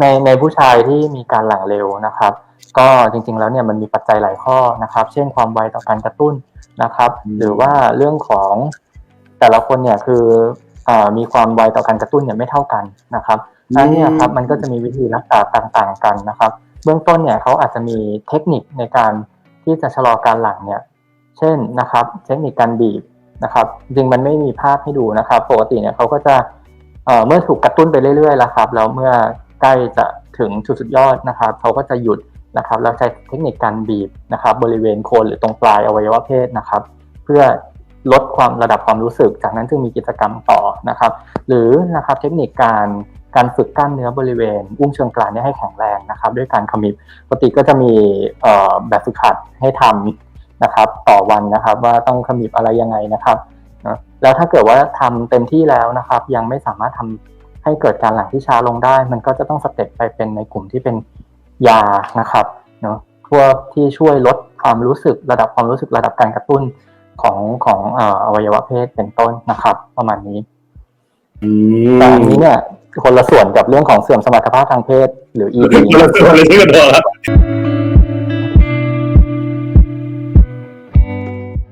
ในในผู้ชายที่มีการหลั่งเร็วนะครับ ก็จริงๆแล้วเนี่ยมันมีปัจจัยหลายข้อนะครับ เช่นความไวต่อการกระตุ้นนะครับ หรือว่าเรื่องของแต่ละคนเนี่ยคืออามีความไวต่อการกระตุ้นเนี่ยไม่เท่ากันนะครับนั้นเนี่ยครับมันก็จะมีวิธีรักษาต่างๆกันนะครับ เบื้องต้นเนี่ยเขาอาจจะมีเทคนิคในการที่จะชะลอการหลั่งเนี่ย เช่นนะครับ เทคนิคการบีบนะครับจริงๆมันไม่มีภาพให้ดูนะครับ ปกติเนี่ยเขาก็จะเอ่อเมื่อถูกกระตุ้นไปเรื่อยๆแล้วครับแล้วเมื่อ ใกล้จะถึงจุดสุดยอดนะครับเขาก็จะหยุดนะครับแล้วใช้เทคนิคการบีบนะครับบริเวณโคนหรือตรงปลายอวัยวะเพศนะครับ เพื่อลดความระดับความรู้สึก จากนั้นจึงมีกิจกรรมต่อนะครับ หรือนะครับเทคนิคการการฝึกกล้ามเนื้อบริเวณ อุ้งเชิงกรานนี่ให้แข็งแรงนะครับ ด้วยการขมิบปกติก็จะมีแบบฝึกหัดให้ทำนะครับ ต่อวันนะครับว่าต้องขมิบอะไรยังไงนะครับแล้วถ้าเกิดว่าทำเต็มที่แล้วนะครับ ยังไม่สามารถทำ ให้เกิดการหลั่งที่ช้าลงได้ มันก็จะต้องสเต็ปไปเป็นในกลุ่มที่เป็นยานะครับเนาะพวกที่ช่วยลดความรู้สึกระดับความรู้สึกระดับการกระตุ้นของของเอ่ออวัยวะเพศเป็นต้นนะครับ ประมาณนี้อืแต่มอันนี้เนี่ยคนละส่วนกับเรื่องของเสื่อมสมรรถภาพทางเพศ หรือ ED คนละส่วนเลยที่กระโดดครับ